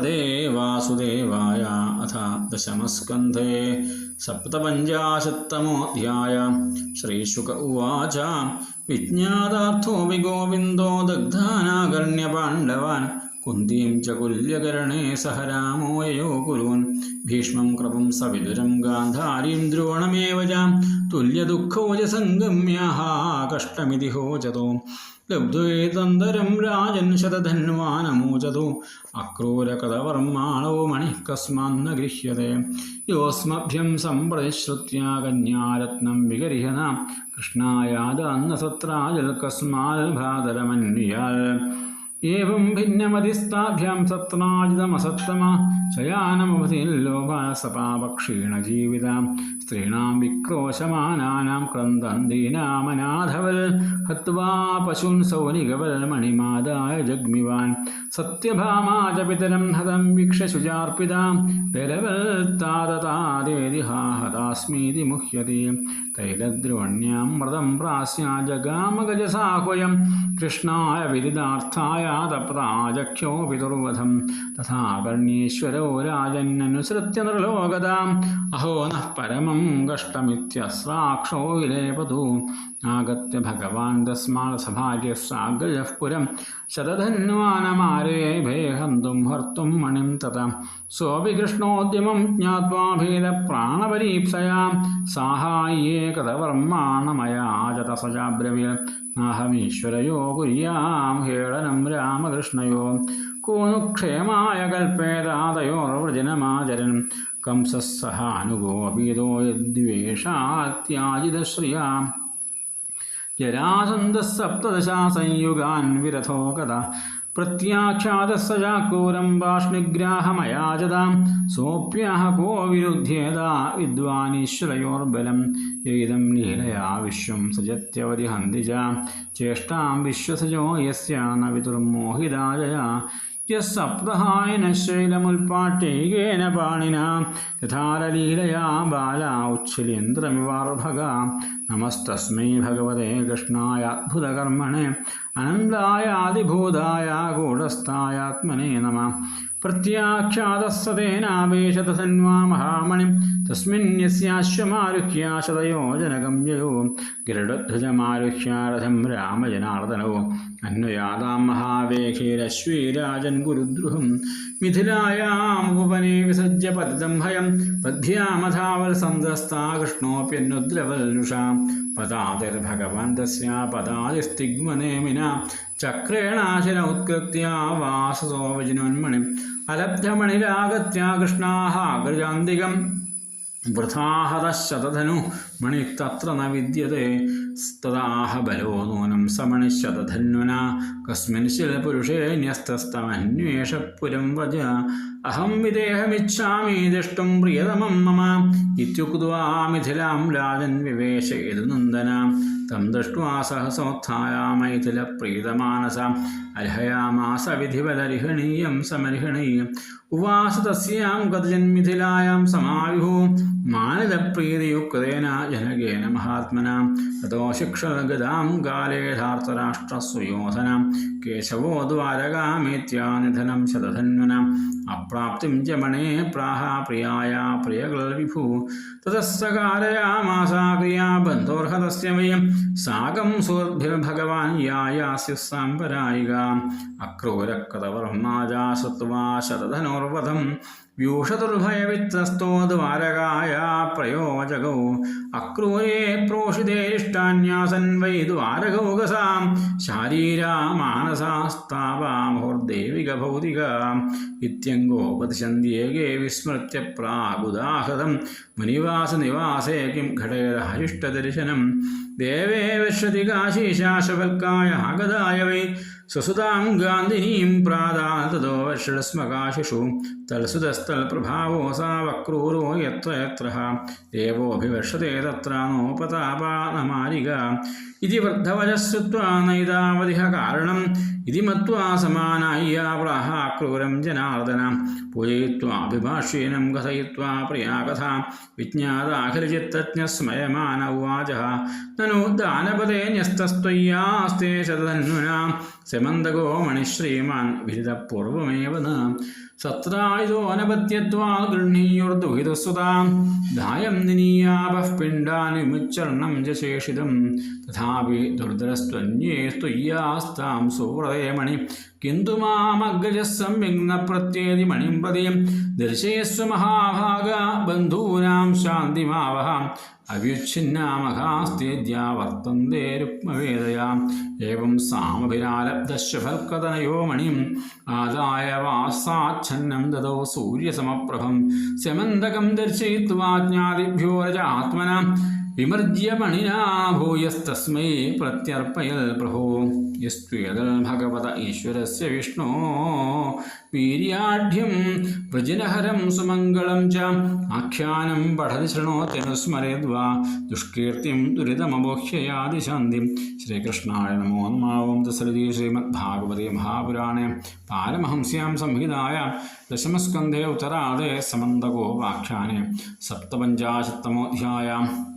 ഭഗവതേ വാസുദേവായ അഥ ദശമസ്കന്ധേ സപ്തപഞ്ചാശത്തമോऽധ്യായ ശ്രീശുക ഉവാച വിജ്ഞാതാർത്ഥോ വിഗോവിന്ദോ ദഗ്ധാനാകർണ്യപാണ്ഡവാൻ കുന്തിം ച കുല്യകരണേ സഹ രാമോയോ കുരുവൻ. ഭീഷ്മം കൃപം സവിതുരം ഗാന്ധാരീം ദ്രോണമേവ ച തുല്യദുഃഖോ ച സംഗമ്യാഹ കഷ്ടമിതി ഹോചതോ. ലബ്ധുവേതന്തരം രാജൻ ശതധന്വാനമോചതു. അക്രൂരകഥവർമാണോ മണിഃ കസ്മാന്ന ഗൃഹ്യത്തെ യോസ്മഭ്യം സമ്പ്രതിശ്രുത്യ കന്യാരത്നം വിഗരിഹന കൃഷ്ണായാദന്ന സത്രാജൽ കസ്മാൽ ഭ്രാതരമന്യാൽ ഏവം ഭിന്നമതിസ്താഭ്യാം സത്രാജിതമസത്തമ ശയാനമവതില്ലോഭാസപാപക്ഷീണ ജീവിത സ്ത്രീണാം വിക്രോശമാനാനാം ക്രന്ദന്തീനാമനാഥവൽ ഹത്വാ പശുൻ സൗനികവൽ മണിമാതായ ജഗ്മിവാൻ. സത്യഭാമാച പിതരം ഹതം വീക്ഷ ശുചാർപ്പിത. ബലവൽ താതതാദേതിഹാഹതാസ്മീതി മുഹ്യതി. തൈലദ്രോണ്യാം മൃതം പ്രാസ്യാ ജഗാമഗജസാഹുയം കൃഷ്ണായ വിദിതാർത്ഥായ തപ്രാജഖ്യോ പിതുർവധം തഥാ കർണീശ്വരോ രാജന്നനുസൃത്യ നിർലോകതാം അഹോ നഃ പരമം കഷ്ടമിത്യസ്രാക്ഷോ വിലേപതു. ആഗത്യ ഭഗവാൻ തസ്മാൽ സഭാര്യസ്രാഗ്രജഃ പുരം ശതധന്വാനമാരേഭേ ഹന്തും ഹർത്തും മണിം തത. സോപി കൃഷ്ണോദ്യമം ജ്ഞാത്വാ ഭേദപ്രാണപരീപ്സയാ സാഹായ്യേ കഥവർമാണമയാചത സജാബ്രവീൽ നാഹമീശ്വരയോ കുര്യാം ഹേളനം രാമകൃഷ്ണയോ. കൂനുക്ഷേമായ കൽപ്പേതാതയോർവൃജനമാചരൻ കംസസ്സഹാനുഗോപീതോ യദ്വേഷാത്യാജിതശ്രിയാ. ജരാസന്ധ സപ്തദശാ സംയുഗാൻ വിരഥോ കഥ പ്രത്യാഖ്യാതസ്സ ചാക്കൂരം ബാഷ്ണിഗ്രാഹമയാചതാം സോപ്യഃ കോ വിരുദ്ധ്യേത വിദ്വാനീശ്വരയോർബലം ഏതം ലീലയാ വിശ്വം സജത്യവതി ഹന്തി ച ചേഷ്ടാം വിശ്വസജോ യസ്യ ന യസപ്തഹായന ശൈലമുൽപാട്ടൈകേന പാണിന. യഥാലലീലയാ ബാല ഉച്ഛിലേന്ദ്രമിവാർഭക നമസ്തസ്മൈ ഭഗവതേ കൃഷ്ണായ അദ്ഭുതകർമ്മണേ അനന്തായാതിഭൂതായ ഗൂഢസ്ഥായാത്മനേ നമ. പ്രത്യാഖ്യാതസ്സതേനാവേശതസന്വാ മഹാമണിം തസ്മിന്യസ്യാശ്വമാരുഹ്യ ശതയോജനഗമ്യയോ ഗരുഡധ്വജമാരുഹ്യ രഥം രാമജനാർദ്ദനോ അന്വയാതാം മഹാവേഖേരശ്വീരാജൻ ഗുരുദ്രുഹം മിഥിലായാമുപവനെ വിസജ്യ പതിതം ഹയം പദ്ഭ്യാമധാവൽ സന്തസ്താ കൃഷ്ണോപ്യന്നുദ്രവൽനുഷാം പദാതിർഭഗവാൻ തസ്യ പദാതിസ്തിഗ്മനേമിന ചക്രേണാശിന ഉത്കൃത്യ വാസസോ വിജിനോന്മണിം അലബ്ധമണിരാഗത്യ കൃഷ്ണാഹ അഗ്രജാന്തികം വൃഥാഹതശതധനു മണിത്തത്ര ന വിദ്യത്തെ. തദാഹ ബലോ നൂനം സമണിശതധന്വന കസ്മിൻ ശിലപുരുഷേ ന്യസ്തസ്തമന്വേഷ പുരം വ്രജ. അഹം വിദേഹമിച്ഛാമി ദൃഷ്ടം പ്രിയതമം മമ. ഇത്യുക്ത്വാ മിഥിലാം രാജൻ വിവേശയതു നന്ദന. തം ദൃഷ്ട്വാ സഹസോത്ഥായ മൈഥിലപ്രീതമാനസ അർഹയാമാസ വിധിവലരിഹണീയം സമരിഹണീയം. ഉവാസ തസ്യാം ഗതജന്മിഥിലായാം സമാവിഹു. മാനദപ്രീതിയുക്തേന ജനകേന മഹാത്മന. തതോ ശിക്ഷഗതാം കാലേധാർത്ഥരാഷ്ട്രസുയോധനം കേശവോ ദ്വാരകാമേത്യാനിധനം ശതധന്വന. അപ്രാപ്തിം ച മണേ പ്രാഹ പ്രിയായ പ്രിയകൾ വിഭു തതസ്സകാരയാമാസാ ക്രിയാ ബന്ധോർഹതസ്യ സുഹൃദ്ഭിർഭഗവാൻ യായാസ്യ സാമ്പരായിക അക്രൂരക്കതവർമാജാ ശ്രുത്വാ ശതധനോർവധം ദ്വാരകായ പ്രയോജകൗ അക്രൂരേ പ്രോഷിതേരിഷ്ടാന്യാസൻ വൈ ദ്വാരകൗകസാം ശാരീരാ മാനസാസ്താവാമുഹുർദേവിക ഭൗതിക. ഇത്യങ്കോപതിശന്ധ്യേകേ വിസ്മൃത്യ പ്രാഗുദാഹതം. മുനിവാസനിവാസേ കിം ഘടേരഹരിഷ്ടദർശനം ദേവേ വിശ്വതി കാശീശാശവൽക്കായ ആഗതായ വൈ സ്വസുതാം ഗാന്ധിനീം പ്രാദാതോ വർഷസ്മകാശിഷു തൽസുതസ്ഥൽപ്രഭാവോ സാ വക്രൂരോ യത്ര യത്ര ദേവോഭിവർഷത്തെ തത്ര നോപതാപാനമാരിക. ഇതി വൃദ്ധവചസ്സുത്വാനൈതാവതിഹ കാരണം ഇതി മത്വാ സമാനായ്യ പ്രാഹ ക്രൂരം ജനാർദനം പൂജയിത്വാഭിഭാഷ്യേനം കഥയിത്വാ പ്രിയാ കഥ വിജ്ഞാതാഖിലചിത്തജ്ഞ സ്മയമാന ഉവാച നനു ദാനപദേ ന്യസ്തസ്ത്വയ്യാസ്തേ ശതധന്വനാം സമന്തകോ മണിശ്രീമാൻ വിഹിതപൂർവമേവ സത്രായുധോനപത്യത്വാ ഗൃഹീയുർദുഹിതസ്വതാം ധായം നിനീയാപഃ പിണ്ഡാനുമുച്ചർണം ജശേഷിതം തഥാപി ദുർധരസ്ത്വന്യേ സ്തുയ്യാസ്താം സുഹൃദയമണി കിന്തു മാമഗ്രജസമ്യഗ്ന പ്രത്യേതി മണിം പ്രതിയും ദർശയസ്വ മഹാഭാഗ ബന്ധൂനാം ശാന്തിമാവഹാം അവ്യുച്ഛിന്നാമഹാസ്തേദ്യാ ഏവം സാമഭിരാലബ്ധശുഭൽക്കതനയോ മണിം ആദായ വാസാച്ഛന്നം ദതോ സൂര്യസമപ്രഭം. ശമന്തകം ദർശയിത്വാജ്ഞാതിഭ്യോ വിമർജ്യ മണിനാ ഭൂയസ്തസ്മൈ പ്രത്യർപ്പയൽ പ്രഭോ യസ്ത്വേതൽ ഭഗവത ഈശ്വരസ്യ വിഷ്ണോ. വീര്യാഢ്യം വ്രജനഹരം സുമംഗളം ച. ആഖ്യാനം പഠതി ശൃണോത്യനുസ്മരേദ്വാ ദുഷ്കീർത്തിം ദുരിതമബോഹ്യയാതി ശാന്തിം ശ്രീകൃഷ്ണായ നമോ നമാവും. ദശരഥി ശ്രീമദ്ഭാഗവതി മഹാപുരാണേ. പാരമഹംസ്യാം സംഹിതായ ദശമസ്കന്ധേ ഉത്തരാദേ സമന്തകോ വാഖ്യാനേ സപ്തപഞ്ചാശത്തമോധ്യായാം.